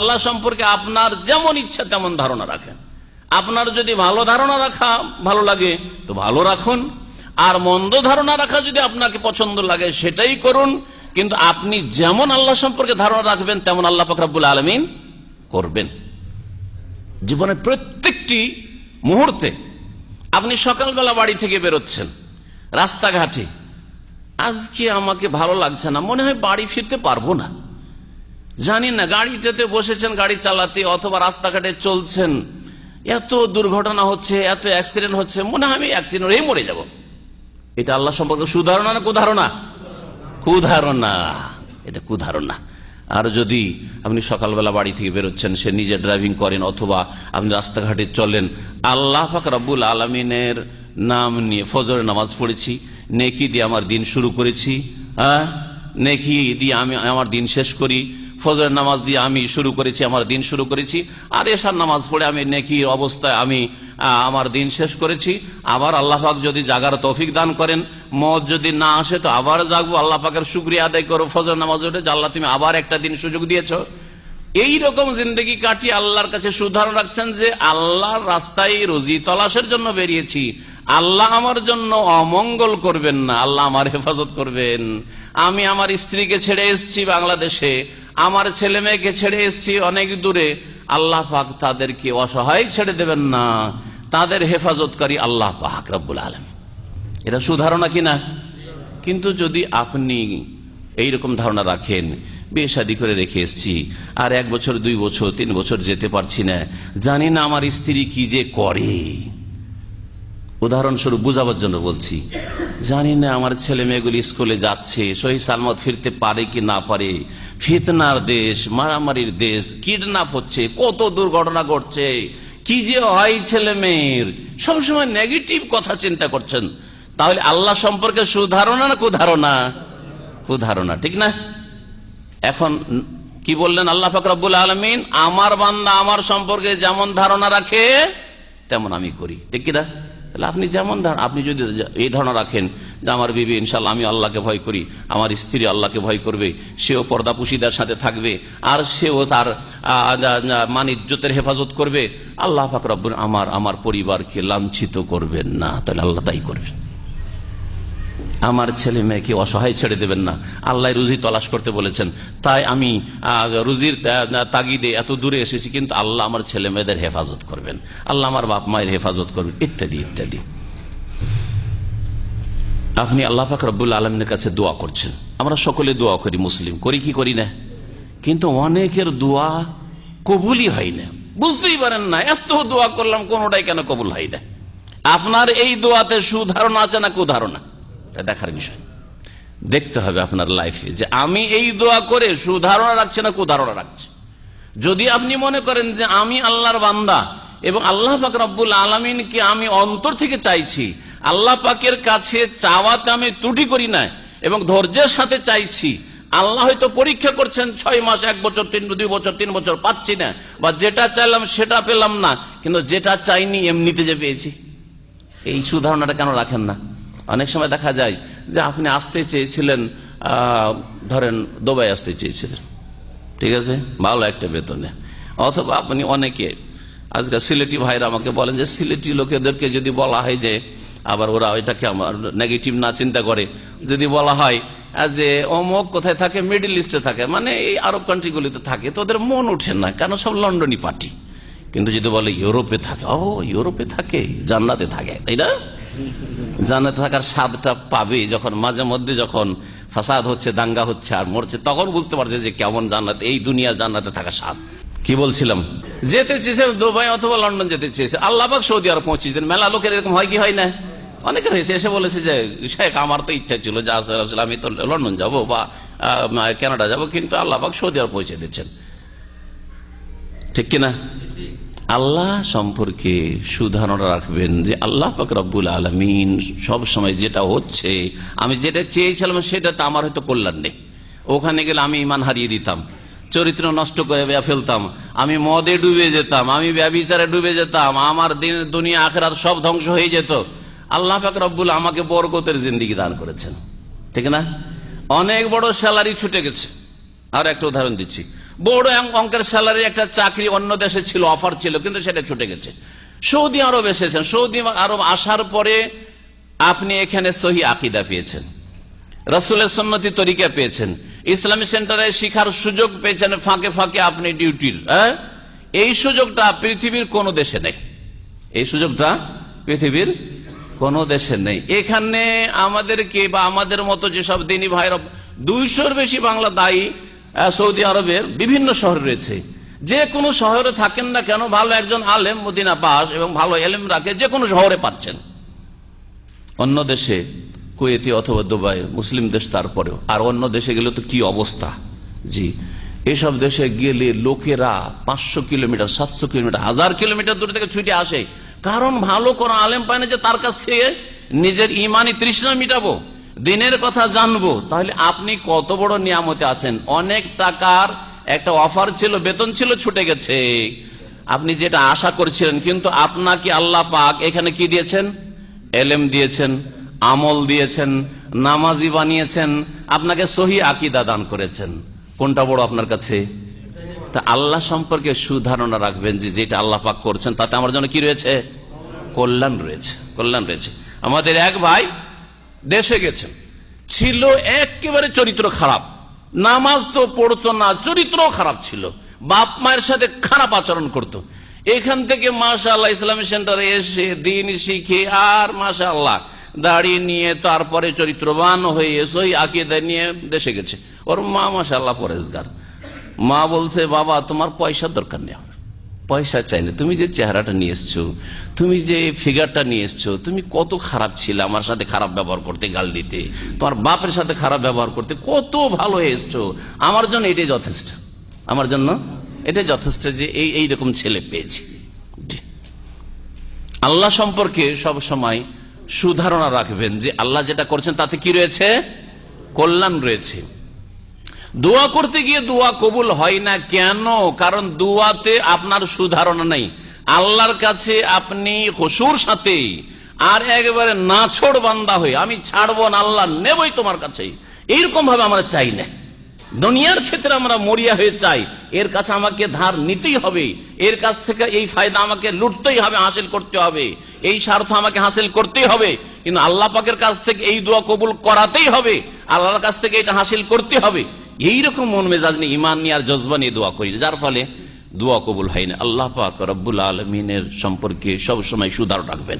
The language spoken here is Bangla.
আল্লাহ সম্পর্কে আপনার যেমন ইচ্ছা তেমন ধারণা রাখেন। আপনার যদি ভালো ধারণা রাখা ভালো লাগে, তো ভালো রাখুন। আর মন্দ ধারণা রাখা যদি আপনাকে পছন্দ লাগে, সেটাই করুন। কিন্তু আপনি যেমন আল্লাহ সম্পর্কে ধারণা রাখবেন, তেমন আল্লাহ ফকরাবুল আলমিন করবেন। জীবনের প্রত্যেকটি মুহূর্তে আপনি সকালবেলা বাড়ি থেকে বেরোচ্ছেন, রাস্তাঘাটে। আজকে আমাকে ভালো লাগছে না, মনে হয় বাড়ি ফিরতে পারব না। জানি না, গাড়িটাতে বসেছেন, গাড়ি চালাতে অথবা রাস্তাঘাটে চলছেন। এত দুর্ঘটনা হচ্ছে, এত অ্যাক্সিডেন্ট হচ্ছে, মনে হয় আমি অ্যাক্সিডেন্ট হয়ে মরে যাব। এটা আল্লাহ সম্পর্কে সুধারণা না কুধারণা? কুধারণা। এটা কুধারণা। আর যদি আপনি সকালবেলা বাড়ি থেকে বেরোচ্ছেন, সে নিজে ড্রাইভিং করেন অথবা আপনি রাস্তাঘাটে চলেন, আল্লাহ পাক রব্বুল আলমিনের নাম নিয়ে ফজরের নামাজ পড়েছি, নেকি দিয়ে আমার দিন শুরু করেছি হ্যাঁ? নেকি দিয়ে আমি আমার দিন শেষ করি ফজরের নামাজ দিয়ে আমি শুরু করেছি, আমার দিন শুরু করেছি। আর এসার নামাজ পড়ে আমি নেকির অবস্থায় আমি আমার দিন শেষ করেছি। আবার আল্লাহ পাক যদি জাগার তৌফিক দান করেন মত যদি না আসে তো আবার জাগবো। আল্লাহ পাকের শুক্রিয়া আদায় করো ফজর নামাজ উঠে যে আল্লাহ তুমি আবার একটা দিন সুযোগ দিয়েছ। এই রকম জিন্দগি কাটিয়ে আল্লাহর কাছে সুধারণ রাখছেন যে আল্লাহর রাস্তায় রোজি তলাশের জন্য বেরিয়েছি। আল্লাহ আমার জন্য অমঙ্গল করবেন না, আল্লাহ আমার হেফাজত করবেন। আমি আমার স্ত্রীকে ছেড়ে এসছি বাংলাদেশে, আমার ছেলে মেয়েকে ছেড়ে এসেছি অনেক দূরে। আল্লাহ পাক তাদেরকে অসহায় ছেড়ে দেবেন না। তাদের হেফাজতকারী আল্লাহ পাক রব্বুল আলম এটা সুধারণা কিনা কিন্তু যদি আপনি এইরকম ধারণা রাখেন, বিয়ে শাদী করে রেখে এসছি, আর এক বছর, দুই বছর, তিন বছর যেতে পারছি না, জানি না আমার স্ত্রী কি যে করে। উদাহরণস্বরূপ বুঝাবার জন্য বলছি, জানি না আমার ছেলে মেয়েগুলি স্কুলে যাচ্ছে, সহি সালমত ফিরতে পারে কি না পারে, ফিতনার দেশ, মারামারির দেশ, কিডন্যাপ হচ্ছে, কত দুর্ঘটনা ঘটছে, কি যে হয় ছেলে মেয়ের, সবসময় নেগেটিভ কথা চিন্তা করছেন। তাহলে আল্লাহ সম্পর্কে সুধারণা না কুধারণা? কুধারণা, ঠিক না? এখন কি বললেন আল্লাহ ফকরাবুল আলমিন? আমার বান্দা আমার সম্পর্কে যেমন ধারণা রাখে, তেমন আমি করি, ঠিক কিনা? তাহলে আপনি যেমন আপনি যদি এই ধারণা রাখেন যে আমার বিবি ইনশাল্লাহ আমি আল্লাহকে ভয় করি, আমার স্ত্রী আল্লাহকে ভয় করবে, সেও পর্দা পুশিদার সাথে থাকবে, আর সেও তার মান ইজ্জতের হেফাজত করবে, আল্লাহ ফাকর আমার আমার পরিবারকে লাঞ্ছিত করবেন না, তাহলে আল্লাহ তাই করবেন। আমার ছেলে মেয়েকে অসহায় ছেড়ে দেবেন না। আল্লাহ রুজি তলাশ করতে বলেছেন। তাই আমি রুজির তাগিদে এত দূরে এসেছি, কিন্তু আল্লাহ আমার ছেলে মেয়েদের হেফাজত করবেন। আল্লাহ আমার বাপ মায়ের হেফাজত করবেন, ইত্যাদি ইত্যাদি। আপনি আল্লাহ পাক রব্বুল আলমের কাছে দোয়া করছেন। আমরা সকলে দোয়া করি, মুসলিম। করি কি করি না? কিন্তু অনেকের দোয়া কবুলই হয় না। বুঝতেই পারেন না, এত দোয়া করলাম, কোনোটাই কেন কবুল হয় না। আপনার এই দোয়াতে সুধারণা আছে না কুধারণা? এটা দেখার বিষয়। দেখতে হবে আপনার লাইফে যে আমি এই দোয়া করে সুধারণা রাখছি না কুধারণা রাখছি। যদি আপনি মনে করেন যে আমি আল্লাহর বান্দা এবং আল্লাহ পাক রব্বুল আলমিনকে আমি অন্তর থেকে চাইছি, আল্লাহ পাকের কাছে চাওয়াতে আমি ত্রুটি করি না এবং ধৈর্যের সাথে চাইছি, আল্লাহ হয়তো পরীক্ষা করছেন ছয় মাস, এক বছর, তিন, দুই বছর, তিন বছর, পাচ্ছি না বা যেটা চাইলাম সেটা পেলাম না, কিন্তু যেটা চাইনি এমনিতে যে পেয়েছি। এই সুধারণাটা কেন রাখেন না? অনেক সময় দেখা যায় যে আপনি আসতে চেয়েছিলেন ধরেন দুবাই আসতে চেয়েছিলেন। ঠিক আছে? ভালো একটা বেতনে। অথবা আপনি অনেকে, আজকাল সিলেটি ভাইরা আমাকে বলেন যে সিলেটি লোকেদেরকে যদি বলা হয় যে, আবার ওরা এটাকে আমার নেগেটিভ না চিন্তা করে, যদি বলা হয় যে অমুক কোথায় থাকে? মিডিল ইস্টে থাকে। মানে এই আরব কান্ট্রিগুলিতে থাকে, তো ওদের মন ওঠে না, কেন সব লন্ডনই পার্টি কিন্তু যদি বলে ইউরোপে থাকে, ও, ইউরোপে থাকে, জান্নাতে থাকে, তাই না? জান্নাতে থাকার স্বাদটা পাবে যখন, মাঝে মধ্যে যখন ফাসাদ হচ্ছে, দাঙ্গা হচ্ছে আর মরছে, তখন বুঝতে পারছে যে কেমন জান্নাত, এই দুনিয়া জান্নাতে থাকা স্বাদ। কি বলছিলাম? যেতে চেয়েছে দুবাই অথবা লন্ডন যেতে চেয়েছে আল্লাহবাক সৌদি আরব পৌঁছেছেন মেলা লোকের এরকম হয় কি হয় না? অনেকে হয়েছে এসে বলেছে যে, শেখ, আমার তো ইচ্ছা ছিল যে আমি তো লন্ডন যাব বা কানাডা যাব, কিন্তু আল্লাহবাক সৌদি আরব পৌঁছে দিচ্ছেন। ঠিক কিনা আল্লাহ সম্পর্কে সুধারণা রাখবেন যে আল্লাহ পাক রব্বুল আলমিন সব সময় যেটা হচ্ছে, আমি যেটা চেয়েছিলাম সেটা তো আমার হয়তো কল্যাণ নেই। ওখানে গেলে আমি ইমান হারিয়ে দিতাম, চরিত্র নষ্ট করে ফেলতাম, আমি মদে ডুবে যেতাম, আমি ব্যবিচারে ডুবে যেতাম, আমার দিন, দুনিয়া, আখেরাত সব ধ্বংস হয়ে যেত। আল্লাহ পাক রব্বুল আমাকে বরকতের জিন্দিগি দান করেছেন, ঠিক না? অনেক বড় স্যালারি ছুটে গেছে। আর একটা উদাহরণ দিচ্ছি। বড় অঙ্ক- অঙ্কের স্যালারি একটা চাকরি অন্য দেশে ছিল অফার ছিল, কিন্তু সেটা ছুটে গেছে। সৌদি আরব এসেছেন। সৌদি আরব আসার পরে আপনি এখানে সহি আকিদা পেয়েছেন। রাসুলের সন্নতি তরিকা পেয়েছেন। ইসলামী সেন্টারে শিখার সুযোগ পেয়েছেন, ফাঁকে ফাঁকে আপনি ডিউটির হ্যাঁ? এই সুযোগটা পৃথিবীর কোন দেশে নেই। এই সুযোগটা পৃথিবীর কোন দেশে নেই। এখানে আমাদেরকে বা আমাদের মতো যেসব দিনী ভাইরা দুইশোর বেশি বাংলা দায়ী সৌদি আরবের বিভিন্ন শহরে রয়েছে। যে কোনো শহরে থাকেন না কেন, ভালো একজন আলেম মদিনা পাস এবং ভালো এলেম রাখে, যে কোনো শহরে পাচ্ছেন। অন্য দেশে, কুয়েতি অথবা দুবাই, মুসলিম দেশ তারপরেও। আর অন্য দেশে গেলে তো কি অবস্থা? জি। এসব দেশে গেলে লোকেরা পাঁচশো কিলোমিটার, সাতশো কিলোমিটার, হাজার কিলোমিটার দূর থেকে ছুটে আসে। কারণ ভালো কোন আলেম পায় না যে তার কাছ থেকে নিজের ইমানি তৃষ্ণা মিটাবো। দিনের কথা জানব, তাহলে আপনি কত বড় নিয়ামতে আছেন? অনেক টাকার একটা অফার ছিল, বেতন ছিল, ছুটে গেছে। আপনি যেটা আশা করছিলেন, কিন্তু আপনাকে আল্লাহ পাক এখানে কি দিয়েছেন? এলেম দিয়েছেন, আমল দিয়েছেন, নামাজি বানিয়েছেন, আপনাকে সহি আকিদা দান করেছেন। কোনটা বড় আপনার কাছে? তা আল্লাহ সম্পর্কে সুধারণা রাখবেন যে যেটা আল্লাহ পাক করছেন, তাতে আমার জন্য কি রয়েছে? কল্যাণ রয়েছে কল্যাণ রয়েছে। আমাদের এক ভাই দেশে গেছেন ছিল একেবারে চরিত্র খারাপ। নামাজ তো পড়তো না চরিত্র খারাপ ছিল। বাপ মায়ের সাথে খারাপ আচরণ করত। এখান থেকে মাশা আল্লাহ ইসলামী সেন্টারে এসে দিন শিখে আর মাশা আল্লাহ দাড়ি নিয়ে তারপরে চরিত্রবান হয়ে সই আকিদা নিয়ে দেশে গেছে। ওর মা মাশা আল্লাহ পরেশগার। মা বলছে, বাবা, তোমার পয়সার দরকার নেই। পয়সা চাই না। তুমি যে চেহারাটা নিয়ে এসছো, তুমি যে ফিগারটা নিয়ে এসছো, তুমি কত খারাপ ছিলে আমার সাথে খারাপ ব্যবহার করতে, গাল দিতে। তোমার বাপের সাথে খারাপ ব্যবহার করতে কত ভালো হয়ে এসছো। আমার জন্য এটাই যথেষ্ট। আমার জন্য এটাই যথেষ্ট যে এই এইরকম ছেলে পেয়েছি। আল্লাহ সম্পর্কে সব সময় সুধারণা রাখবেন যে আল্লাহ যেটা করছেন তাতে কি রয়েছে? কল্যাণ রয়েছে। দোয়া করতে গিয়ে দোয়া কবুল হয় না কেন? কারণ দোয়াতে আপনার সুধারণা নেই। আল্লাহর কাছে আপনি হসুর সাথে আর একেবারে নাছোড় বান্দা হয়ে, আমি ছাড়বো না, আল্লাহ নেবই তোমার কাছে। এইরকম ভাবে আমরা চাই না। দুনিয়ার ক্ষেত্রে আমরা মরিয়া হয়ে চাই। এর কাছে আমাকে ধার নিতেই হবে। এর কাছ থেকে এই ফায়দা আমাকে লুটতেই হবে, হাসিল করতে হবে। এই স্বার্থ আমাকে হাসিল করতেই হবে। কিন্তু আল্লাহ পাকের কাছ থেকে এই দোয়া কবুল করাতেই হবে। আল্লাহর কাছ থেকে এটা হাসিল করতে হবে। এইরকম মন মেজাজ নিয়ে ইমান নিয়ে আর জজবা নিয়ে দোয়া করি। যার ফলে দোয়া কবুল হয় না। আল্লাহ পাক রব্বুল আলমিনের সম্পর্কে সবসময় সুধার রাখবেন।